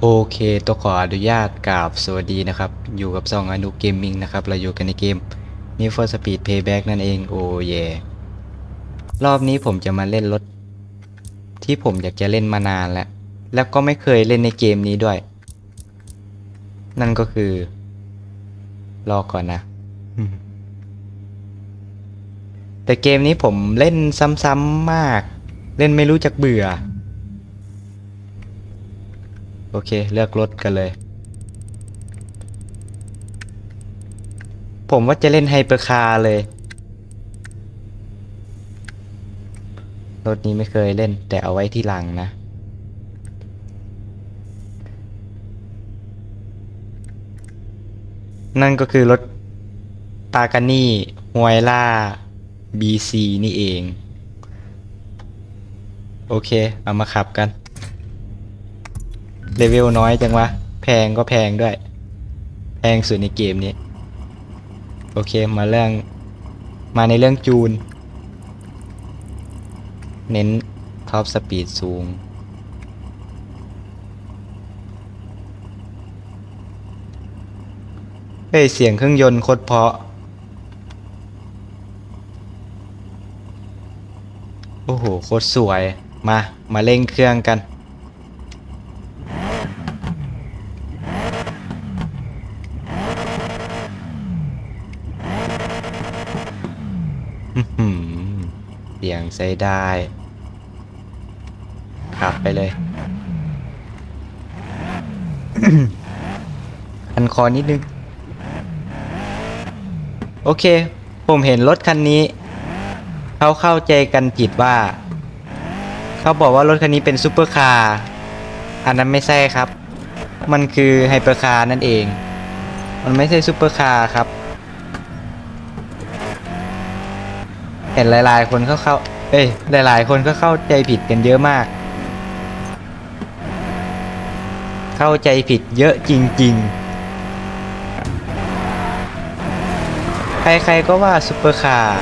โอเคต้องขออนุญาตกราบสวัสดีนะครับ อยู่กับซองอนุเกมมิ่งนะครับ เราอยู่กันในเกม Need for Speed Payback นั่นเอง โอ้เยรอบนี้ผมจะมาเล่นรถ ที่ผมอยากจะเล่นมานานแล้ว แล้วก็ไม่เคยเล่นในเกมนี้ด้วย นั่นก็คือ รอก่อนนะ แต่เกมนี้ผมเล่นซ้ำๆมาก เล่นไม่รู้จักเบื่อ โอเค เลือกรถกันเลย ผมว่าจะเล่นไฮเปอร์คาร์เลย รถนี้ไม่เคยเล่น แต่เอาไว้ที่หลังนะ นั่นก็คือรถปากานี่ฮวยล่า BC นี่เอง โอเค เอามาขับกัน เลเวลน้อยจังวะ แพงก็แพงด้วย แพงสุดในเกมนี้ โอเคมาเรื่อง มาในเรื่องจูน เน้นท็อปสปีดสูง เฮ้ย เสียงเครื่องยนต์โคตรเพาะ โอ้โห โคตรสวย มา มาเร่งเครื่องกัน อื้อหือเสียง ใช้ได้ ขับไปเลย อันคอนิดนึง โอเค ผมเห็นรถคันนี้ เขาเข้าใจกันผิดว่า เขาบอกว่ารถคันนี้เป็นซูเปอร์คาร์ อันนั้นไม่ใช่ครับ มันคือไฮเปอร์คาร์นั่นเอง มันไม่ใช่ซูเปอร์คาร์ครับเห็นหลาย ๆ คนเขาเข้า เอ้ยหลาย ๆ คนก็เข้าใจผิดกันเยอะมาก เข้าใจผิดเยอะจริง ๆ ใคร ๆ ก็ว่าซุปเปอร์คาร์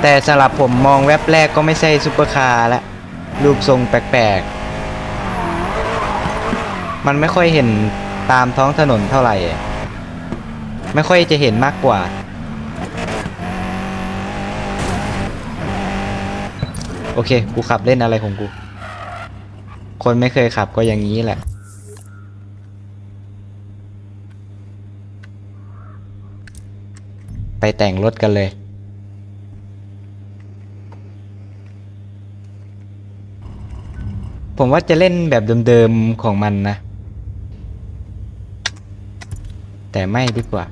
แต่สำหรับผมมองแว็บแรกก็ไม่ใช่ซุปเปอร์คาร์ละ รูปทรงแปลก ๆ มันไม่ค่อยเห็นตามท้องถนนเท่าไหร่ ไม่ค่อยจะเห็นมากกว่า โอเค กูขับเล่นอะไรของกู คนไม่เคยขับก็อย่างนี้แหละ ไปแต่งรถกันเลย ผมว่าจะเล่นแบบเดิมๆของมันนะ แต่ไม่ดีกว่า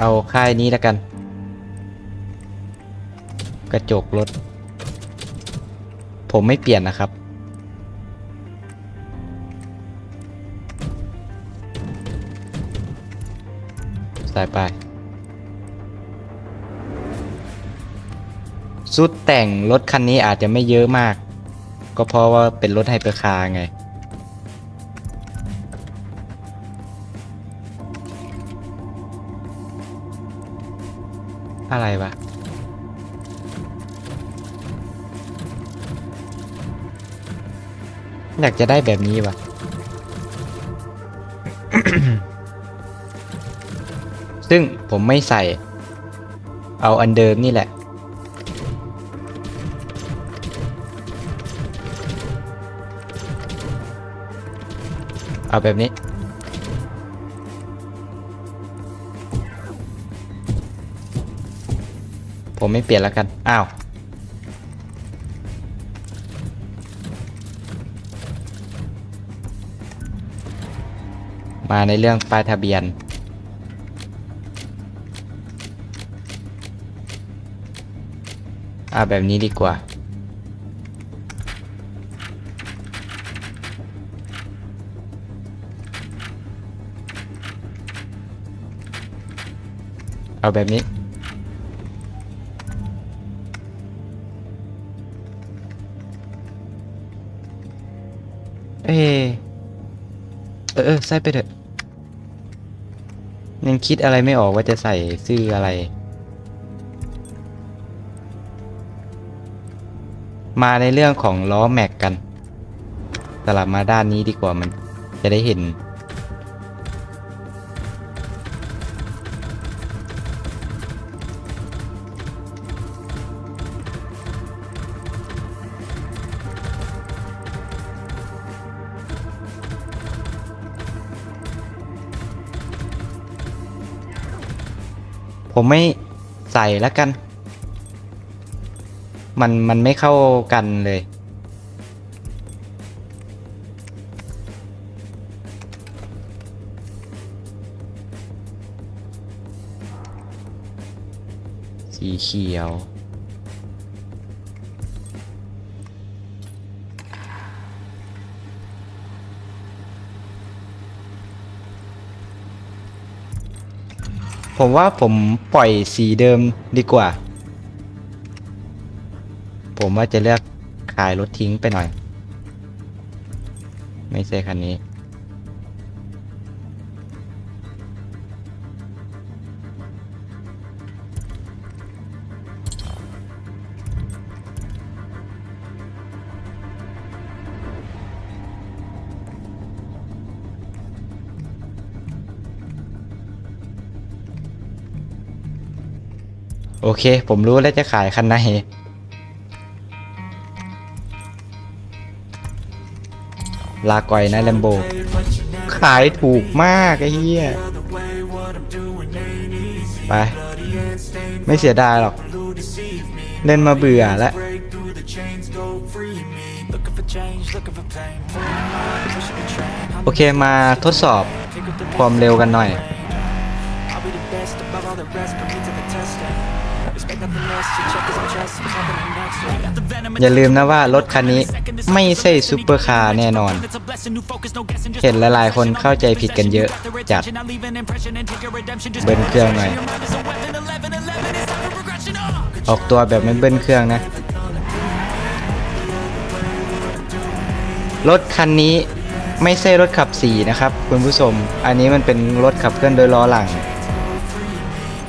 เอาค่ายนี้แล้วกัน กระจกรถ ผมไม่เปลี่ยนนะครับ สายไปสุดแต่งรถคันนี้อาจจะไม่เยอะมาก ก็เพราะว่าเป็นรถไฮเปอร์คาร์ไง อะไรวะอยากจะได้แบบนี้วะซึ่งผมไม่ใส่ เอาอันเดิมนี่แหละ เอาแบบนี้ ผมไม่เปลี่ยนแล้วกัน อ้าว มาในเรื่องป้ายทะเบียนเอาแบบนี้ดีกว่า เอาแบบนี้ เออใส่ไปเถอะยังคิดอะไรไม่ออกว่าจะใส่ชื่ออะไร มาในเรื่องของล้อแม็กกัน สลับมาด้านนี้ดีกว่ามันจะได้เห็น ผมไม่ใส่แล้วกัน มันมันไม่เข้ากันเลย สีเขียว ผมว่าผมปล่อยสีเดิมดีกว่า ผมว่าจะเลือกขายรถทิ้งไปหน่อย ไม่ใช่คันนี้ อเค ผมรู้แล้วจะขายคันไหนลาก่อยนะแลมโบ ขายถูกมากไอ้เหี้ย ไป ไม่เสียดายหรอก เล่นมาเบื่อแล้ว โอเคมาทดสอบความเร็วกันหน่อย อย่าลืมนะว่ารถคันนี้ไม่ใช่ซูเปอร์คาร์แน่นอน เห็นหลายๆคนเข้าใจผิดกันเยอะจัดเบิ้ลเครื่องหน่อย ออกตัวแบบไม่เบิ้ลเครื่องนะ รถคันนี้ไม่ใช่รถขับสีนะครับ คุณผู้ชม อันนี้มันเป็นรถขับเคลื่อนโดยล้อหลัง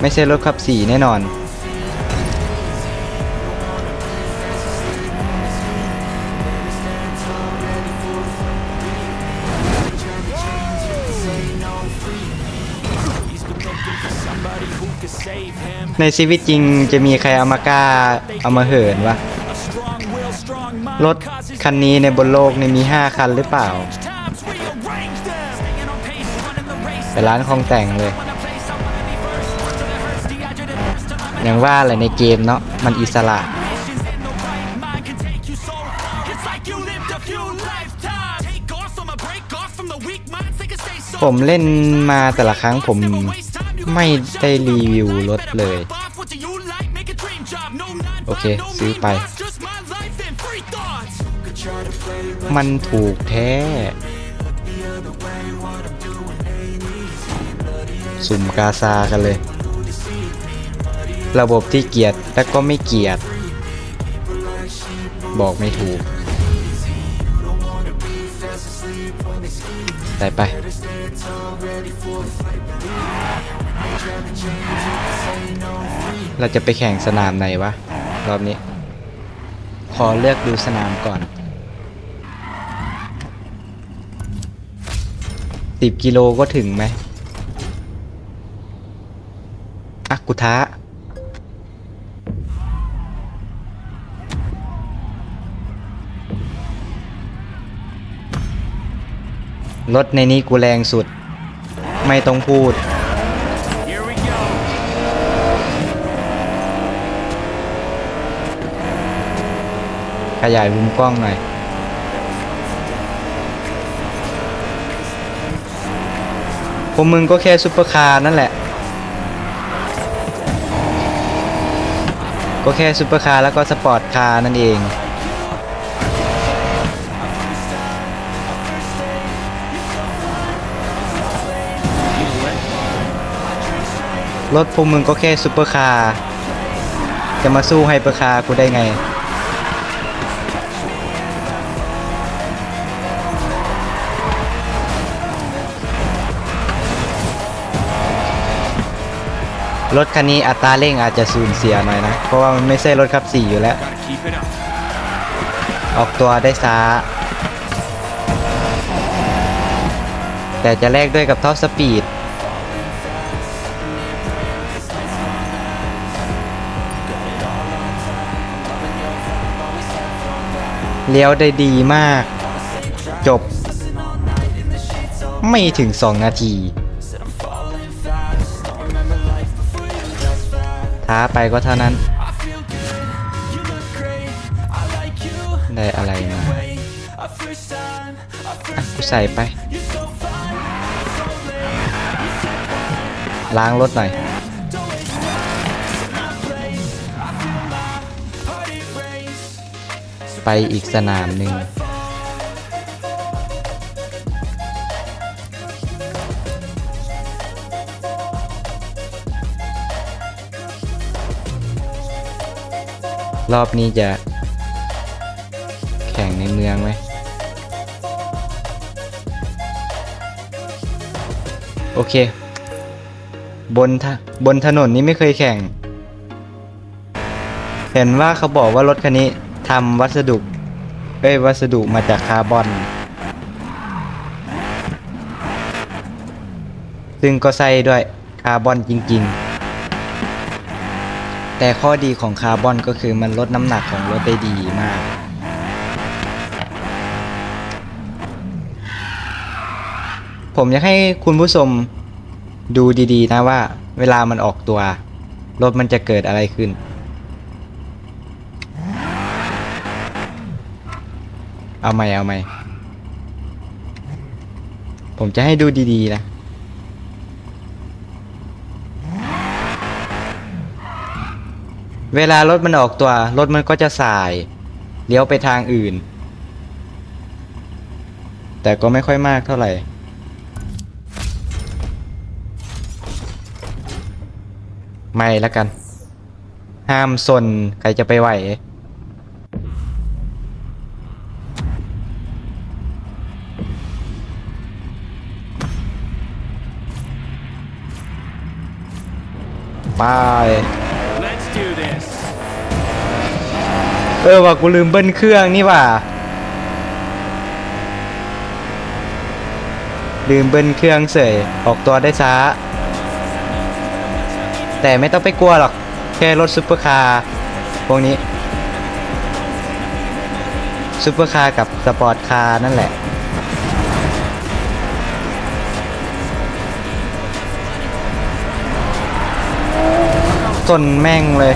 ไม่ใช่รถขับสีแน่นอน ในชีวิตจริงจะมีใครเอามากล้าเอามาเหินวะ รถคันนี้ในบนโลกในี่มี 5 คันหรือเปล่า แต่ร้านคองแต่งเลย อย่างว่าอะไรในเกมเนาะมันอิสระผมเล่นมาแต่ละครั้งผม ไม่ได้รีวิวรถเลย โอเค ซื้อไป มันถูกแท้ สุ่มกาซากันเลย ระบบที่เกียดและก็ไม่เกียด บอกไม่ถูก ได้ไป เราจะไปแข่งสนามไหนวะ รอบนี้ ขอเลือกดูสนามก่อนสิบกิโลก็ถึงไหมอะกูท้า รถในนี้กูแรงสุด ไม่ต้องพูด ขยายมุมกล้องหน่อย พวกมึงก็แค่ซุปเปอร์คาร์นั่นแหละ ก็แค่ซุปเปอร์คาร์แล้วก็สปอร์ตคาร์นั่นเอง รถพวกมึงก็แค่ซูเปอร์คาร์จะมาสู้ไฮเปอร์คาร์กูได้ไง รถคันนี้อัตราเร่งอาจจะสูญเสียหน่อยนะ เพราะว่ามันไม่ใช่รถขับสี่อยู่แล้ว ออกตัวได้ช้า แต่จะแลกด้วยกับท็อปสปีด เลี้ยวได้ดีมาก จบ ไม่ถึง 2 นาที ท้าไปก็เท่านั้น ได้อะไรมาอะกูใส่ไป ล้างรถหน่อย ไปอีกสนามหนึ่งรอบนี้จะ แข่งในเมืองไหม โอเค บนทบนถนนนี้ไม่เคยแข่ง เห็นว่าเขาบอกว่ารถคันนี้ ทำวัสดุ เอ้ย วัสดุมาจากคาร์บอน ซึ่งก็ใส่ด้วยคาร์บอนจริง ๆ แต่ข้อดีของคาร์บอนก็คือมันลดน้ำหนักของรถได้ดีมาก ผมอยากให้คุณผู้ชมดูดีๆ นะว่า เวลามันออกตัว รถมันจะเกิดอะไรขึ้น เอาไหมเอาไหมผมจะให้ดูดีๆนะ เวลารถมันออกตัว รถมันก็จะสาย เลี้ยวไปทางอื่น แต่ก็ไม่ค่อยมากเท่าไหร่ ไม่ละกัน ห้ามสนใครจะไปไหว ไป Let's do this. เออว่ากูลืมเบิ้ลเครื่องนี่ว่า ลืมเบิ้ลเครื่องเสยออกตัวได้ช้า แต่ไม่ต้องไปกลัวหรอก แค่รถซุปเปอร์คาร์พวกนี้ซุปเปอร์คาร์กับสปอร์ตคาร์นั่นแหละ จนแม่งเลย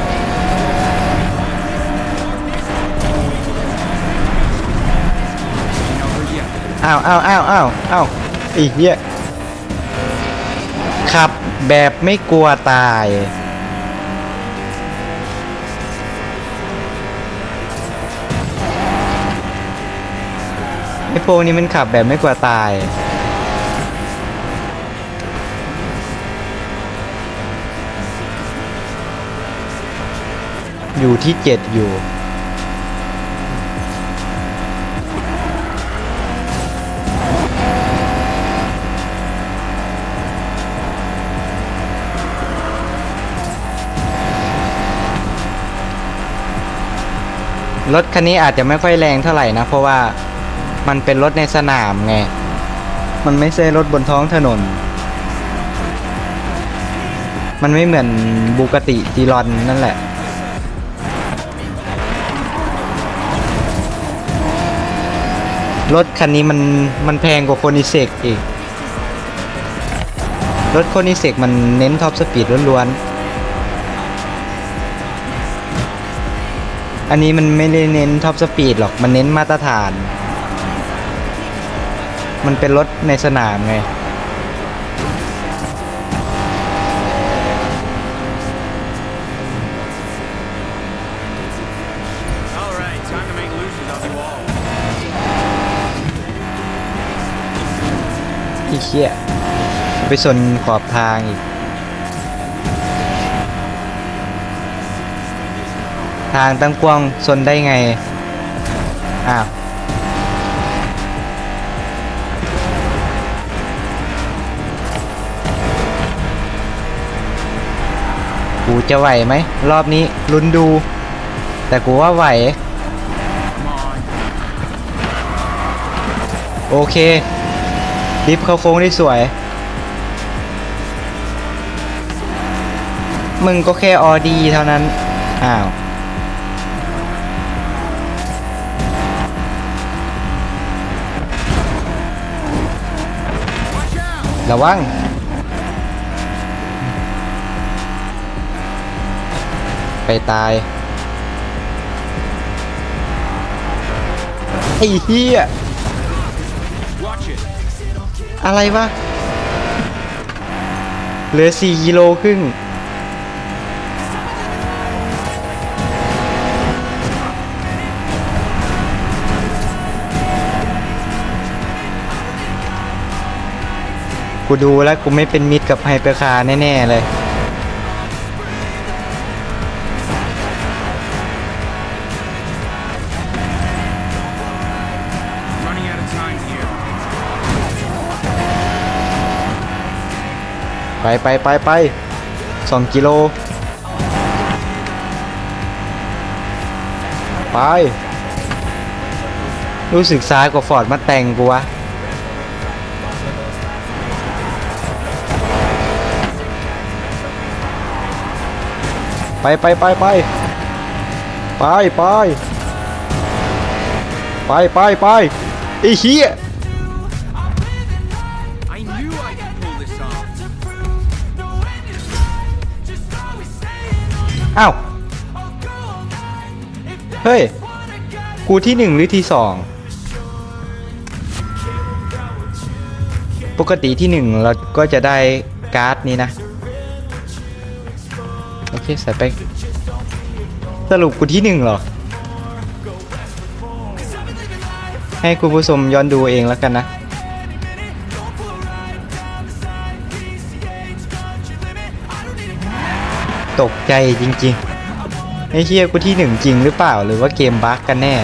อ้าวอ้าวอ้าวอ้าวอ้าวอีกเหี้ยขับแบบไม่กลัวตาย ไอ้พวกนี้มันขับแบบไม่กลัวตาย อยู่ที่เจ็ดอยู่ รถคันนี้อาจจะไม่ค่อยแรงเท่าไหร่นะ เพราะว่ามันเป็นรถในสนามไง มันไม่ใช่รถบนท้องถนน มันไม่เหมือนบูกติจีรอนนั่นแหละ รถคันนี้มันมันแพงกว่าโคนิเซกอีก รถโคนิเซกมันเน้นท็อปสปีดล้วนๆ อันนี้มันไม่ได้เน้นท็อปสปีดหรอก มันเน้นมาตรฐาน มันเป็นรถในสนามไง เคียไปชนขอบทางอีก ทางตั้งกว้างชนได้ไง อ้าวกูจะไหวไหม รอบนี้ลุ้นดู แต่กูว่าไหว Come on. โอเค ลิฟต์เข้าโค้งได้สวย มึงก็แค่ออดีเท่านั้น อ้าว ระวังไปตาย ไอ้เหี้ย อะไรวะ เหลือ4กิโลครึ่ง กูดูแล้วกูไม่เป็นมิตรกับไฮเปอร์คาร์แน่ ๆ เลย ไปไปไปไปสองกิโล ไป รู้สึกซ้ายกว่าฟอร์ดมาแต่งกูวะไปไปไปไปไปไปไปไปไปไอ้เหี้ย อ้าว เฮ้ย กูที่หนึ่งหรือที่สอง ปกติที่หนึ่งเราก็จะได้การ์ดนี้นะ โอเค ใส่ไป สรุปกูที่หนึ่งเหรอ ให้คุณผู้ชมย้อนดูเองแล้วกันนะ ตกใจจริงๆไอ้เฮียกูที่หนึ่งจริงหรือเปล่าหรือว่าเกมบั๊กกันแน่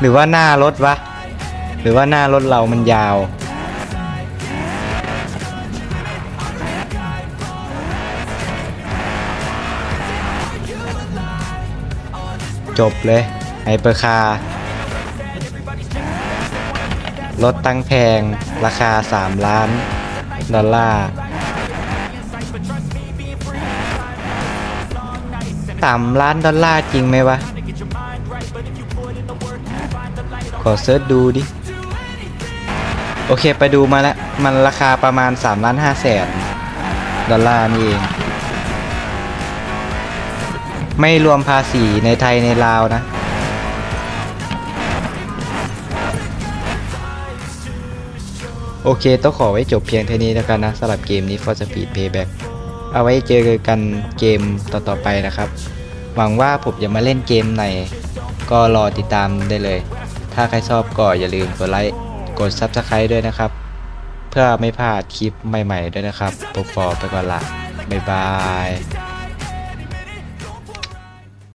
หรือว่าหน้ารถวะ หรือว่าหน้ารถเรามันยาวจบเลยไฮเปอร์คาร์รถตั้งแพง ราคา 3 ล้าน ดอลลาร์ สามล้านดอลลาร์จริงไหมวะ ขอเซิร์ชดูดิ โอเคไปดูมาแล้ว มันราคาประมาณ3ล้าน5แสนดอลลาร์นี่เอง ไม่รวมภาษีในไทยในลาวนะ โอเคต้องขอไว้จบเพียงเท่านี้แล้วกันนะสำหรับเกมนี้ For Speed Payback เอาไว้เจอกันเกมต่อๆไปนะครับ หวังว่าผมจะมาเล่นเกมไหน ก็รอติดตามได้เลย ถ้าใครชอบก็อย่าลืมกดไลค์ กด Subscribe ด้วยนะครับ เพื่อไม่พลาดคลิปใหม่ๆด้วยนะครับผมขอไปก่อนละบ๊ายบาย